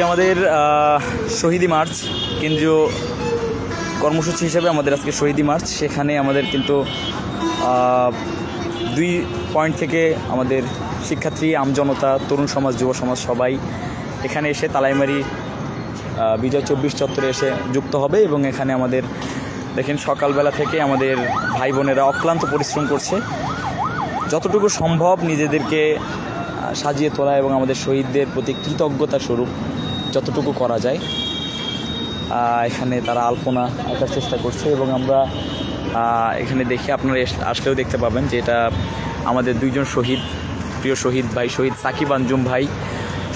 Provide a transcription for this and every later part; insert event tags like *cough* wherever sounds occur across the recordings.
আজকে আমাদের শহীদি মার্চ, কেন্দ্রীয় কর্মসূচি হিসেবে আমাদের আজকে শহীদি মার্চ। সেখানে আমাদের কিন্তু দুই পয়েন্ট থেকে আমাদের শিক্ষার্থী, আমজনতা, তরুণ সমাজ, যুব সমাজ সবাই এখানে এসে তালাইমারি বিজয় চব্বিশ চত্বরে এসে যুক্ত হবে এবং এখানে আমাদের, দেখেন সকালবেলা থেকে আমাদের ভাই বোনেরা অক্লান্ত পরিশ্রম করছে। যতটুকু সম্ভব নিজেদেরকে সাজিয়ে তোলা এবং আমাদের শহীদদের প্রতি কৃতজ্ঞতা স্বরূপ। যতটুকু করা যায়। এখানে তারা আলপনা আঁকার চেষ্টা করছে এবং আমরা এখানে দেখে আপনারা আসলেও দেখতে পাবেন যে এটা আমাদের দুইজন শহীদ, প্রিয় শহীদ ভাই শহীদ সাকিব আঞ্জুম ভাই,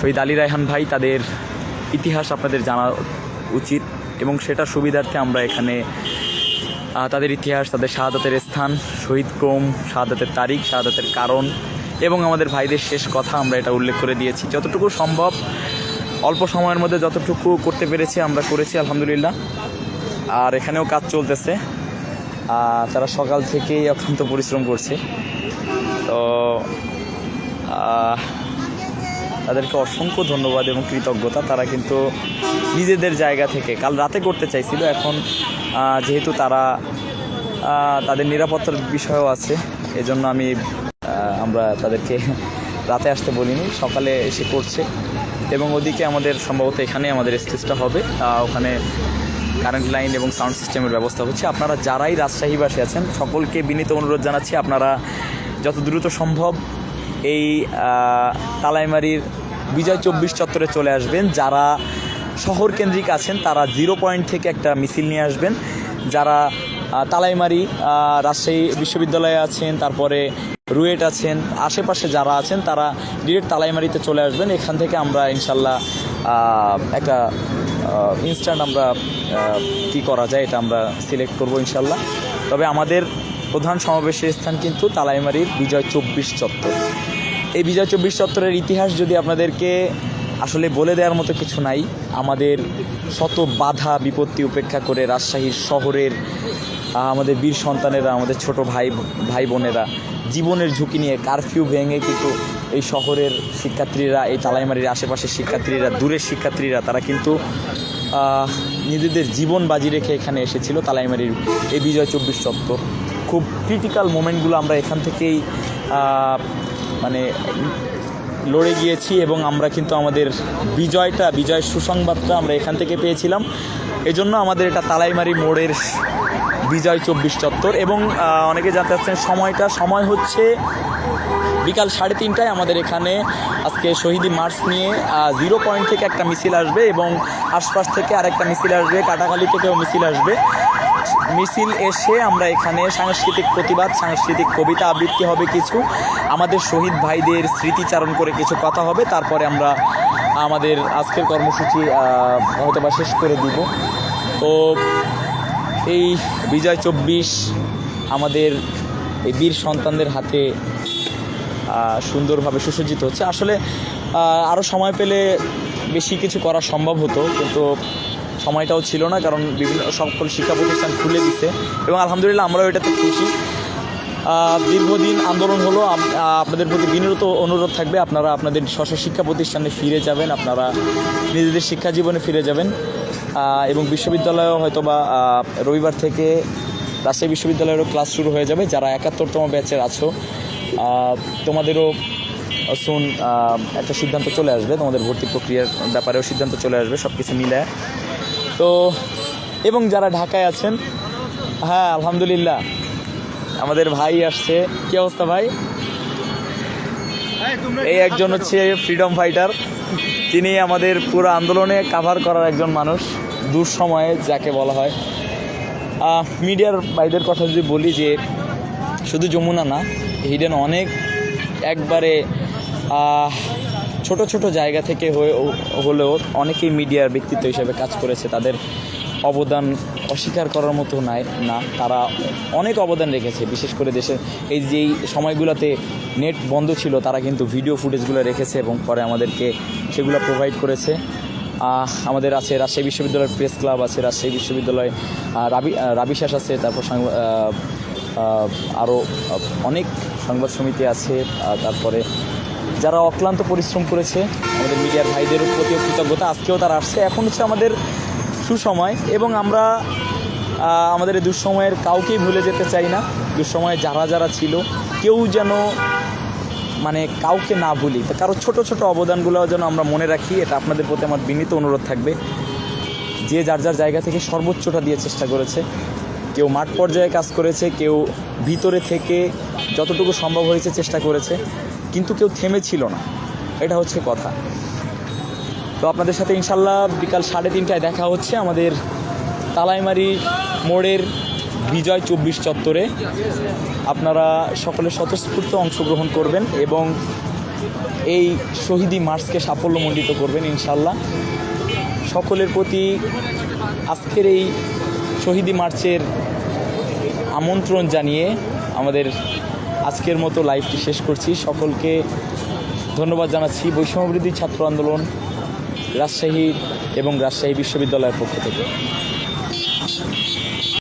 শহীদ আলী রায়হান ভাই, তাদের ইতিহাস আপনাদের জানা উচিত এবং সেটা সুবিধার্থে আমরা এখানে তাদের ইতিহাস, তাদের শাহাদাতের স্থান, শহীদ ক্রম শাহাদাতের তারিখ, শাহাদাতের কারণ এবং আমাদের ভাইদের শেষ কথা আমরা এটা উল্লেখ করে দিয়েছি। যতটুকু সম্ভব অল্প সময়ের মধ্যে যতটুকু করতে পেরেছি আমরা করেছি, আলহামদুলিল্লাহ। আর এখানেও কাজ চলতেছে। তারা সকাল থেকেই অত্যন্ত পরিশ্রম করছে। তো তাদেরকে অসংখ্য ধন্যবাদ এবং কৃতজ্ঞতা। তারা কিন্তু নিজেদের জায়গা থেকে, কাল রাতে করতে চাইছিল, এখন যেহেতু তারা তাদের নিরাপত্তার বিষয়ও আছে, এজন্য আমি আমরা তাদেরকে *laughs* রাতে আসতে বলিনি। সকালে এসে করছে। এবং ওদিকে আমাদের সম্ভবত এখানে আমাদের স্টেজটা হবে। ওখানে কারেন্ট লাইন এবং সাউন্ড সিস্টেমের ব্যবস্থা হচ্ছে। আপনারা যারাই রাজশাহীবাসী আছেন, সকলকে বিনীত অনুরোধ জানাচ্ছি, আপনারা যত দ্রুত সম্ভব এই তালাইমারির বিজয় চব্বিশ চত্বরে চলে আসবেন। যারা শহর কেন্দ্রিক আছেন, তারা জিরো পয়েন্ট থেকে একটা মিছিল নিয়ে আসবেন। যারা তালাইমারি রাজশাহী বিশ্ববিদ্যালয়ে আছেন, তারপরে রুয়েট আছেন। আশেপাশে যারা আছেন, তারা ডিরেক্ট তালাইমারিতে চলে আসবেন। এখান থেকে আমরা ইনশাল্লাহ একটা ইনস্ট্যান্ট আমরা কি করা যায় এটা আমরা সিলেক্ট করব ইনশাল্লাহ তবে আমাদের প্রধান সমাবেশের স্থান কিন্তু তালাইমারির বিজয় চব্বিশ চত্বর। এই বিজয় চব্বিশ চত্বরের ইতিহাস যদি আপনাদেরকে আসলে বলে দেওয়ার মতো কিছু নাই, আমাদের শত বাধা বিপত্তি উপেক্ষা করে রাজশাহীর শহরের আমাদের বীর সন্তানেরা, আমাদের ছোট ভাই ভাই বোনেরা জীবনের ঝুঁকি নিয়ে কারফিউ ভেঙে কিন্তু এই শহরের শিক্ষার্থীরা, এই তালাইমারির আশেপাশের শিক্ষার্থীরা, দূরের শিক্ষার্থীরা, তারা কিন্তু নিজেদের জীবন বাজি রেখে এখানে এসেছিল তালাইমারির এই বিজয় চব্বিশ চত্বর। খুব ক্রিটিক্যাল মোমেন্টগুলো আমরা এখান থেকেই মানে লড়ে গিয়েছি এবং আমরা কিন্তু আমাদের বিজয়টা, বিজয়ের সুসংবাদটা আমরা এখান থেকে পেয়েছিলাম। এজন্য আমাদের এটা তালাইমারি মোড়ের বিজয় চব্বিশ চত্বর এবং অনেকে জানতে চাচ্ছেন সময়টা। সময় হচ্ছে বিকাল সাড়ে তিনটায় আমাদের এখানে আজকে শহীদি মার্চ নিয়ে জিরো পয়েন্ট থেকে একটা মিছিল আসবে এবং আশপাশ থেকে আরেকটা মিছিল আসবে কাটাখালি থেকেও মিছিল আসবে। মিছিল এসে আমরা এখানে সাংস্কৃতিক প্রতিবাদ সাংস্কৃতিক কবিতা আবৃত্তি হবে কিছু। আমাদের শহীদ ভাইদের স্মৃতিচারণ করে কিছু কথা হবে। তারপরে আমরা আমাদের আজকের কর্মসূচি আহ, হয়তোবা শেষ করে দিব। তো এই বিজয় চব্বিশ আমাদের এই বীর সন্তানদের হাতে সুন্দরভাবে সুসজ্জিত হচ্ছে। আসলে আরও সময় পেলে বেশি কিছু করা সম্ভব হতো, কিন্তু সময়টাও ছিল না, কারণ বিভিন্ন সকল শিক্ষা প্রতিষ্ঠান খুলে দিছে। এবং আলহামদুলিল্লাহ আমরাও এটাতে খুশি। দীর্ঘদিন আন্দোলন হলো আপনাদের প্রতি বিনীত অনুরোধ থাকবে, আপনারা আপনাদের স্ব শিক্ষা প্রতিষ্ঠানে ফিরে যাবেন, আপনারা নিজেদের শিক্ষা জীবনে ফিরে যাবেন। এবং বিশ্ববিদ্যালয়েও হয়তো বা রবিবার থেকে রাজশাহী বিশ্ববিদ্যালয়েরও ক্লাস শুরু হয়ে যাবে যারা একাত্তরতম ব্যাচের আছো। তোমাদেরও সুন একটা সিদ্ধান্ত চলে আসবে তোমাদের ভর্তি প্রক্রিয়ার ব্যাপারেও সিদ্ধান্ত চলে আসবে সব কিছু মিলে তো এবং যারা ঢাকায় আছেন হ্যাঁ আলহামদুলিল্লাহ আমাদের ভাই আসছে। কি অবস্থা ভাই? এই একজন হচ্ছে ফ্রিডম ফাইটার তিনি আমাদের পুরো আন্দোলনে কাভার করার একজন মানুষ দূর সময়ে যাকে বলা হয়। মিডিয়ার বাইদের কথা যদি বলি যে, শুধু যমুনা না হিডেন অনেক একবারে ছোট ছোট জায়গা থেকে হয়ে হলেও অনেকেই মিডিয়ার ব্যক্তিত্ব হিসেবে কাজ করেছে। তাদের অবদান অস্বীকার করার মতো নাই, না, তারা অনেক অবদান রেখেছে, বিশেষ করে দেশের এই যেই সময়গুলোতে নেট বন্ধ ছিল, তারা কিন্তু ভিডিও ফুটেজগুলো রেখেছে এবং পরে আমাদেরকে সেগুলো প্রোভাইড করেছে। আমাদের আছে রাজশাহী বিশ্ববিদ্যালয়ের প্রেস ক্লাব আছে রাজশাহী বিশ্ববিদ্যালয় রাবি রাবিশ্বাস আছে, তারপর আরও অনেক সংবাদ সমিতি আছে তারপরে যারা অক্লান্ত পরিশ্রম করেছে, আমাদের মিডিয়ার ভাইদের প্রতিও কৃতজ্ঞতা, আজকেও তারা আসছে। এখন হচ্ছে আমাদের সুসময় এবং আমরা আমাদের এই দুঃসময়ের কাউকেই ভুলে যেতে চাই না। দুঃসময়ে যারা যারা ছিল, কেউ যেন মানে কাউকে না ভুলি। তো কারও ছোট ছোট অবদানগুলো যেন আমরা মনে রাখি, এটা আপনাদের প্রতি আমার বিনীত অনুরোধ থাকবে। যে যার যার জায়গা থেকে সর্বোচ্চটা দিয়ে চেষ্টা করেছে, কেউ মাঠ পর্যায়ে কাজ করেছে, কেউ ভিতরে থেকে যতটুকু সম্ভব হয়েছে চেষ্টা করেছে, কিন্তু কেউ থেমেছিল না। এটা হচ্ছে কথা। তো আপনাদের সাথে ইনশাল্লাহ বিকাল সাড়ে তিনটায় দেখা হচ্ছে আমাদের তালাইমারি মোড়ের বিজয় চব্বিশ চত্বরে। আপনারা সকলে স্বতঃস্ফূর্ত অংশগ্রহণ করবেন এবং এই শহীদি মার্চকে সাফল্যমণ্ডিত করবেন ইনশাল্লাহ। সকলের প্রতি আজকের এই শহীদি মার্চের আমন্ত্রণ জানিয়ে আমাদের আজকের মতো লাইভটি শেষ করছি। সকলকে ধন্যবাদ জানাচ্ছি। বৈষম্যবৃদ্ধি ছাত্র আন্দোলন রাজশাহী এবং রাজশাহী বিশ্ববিদ্যালয়ের পক্ষ থেকে।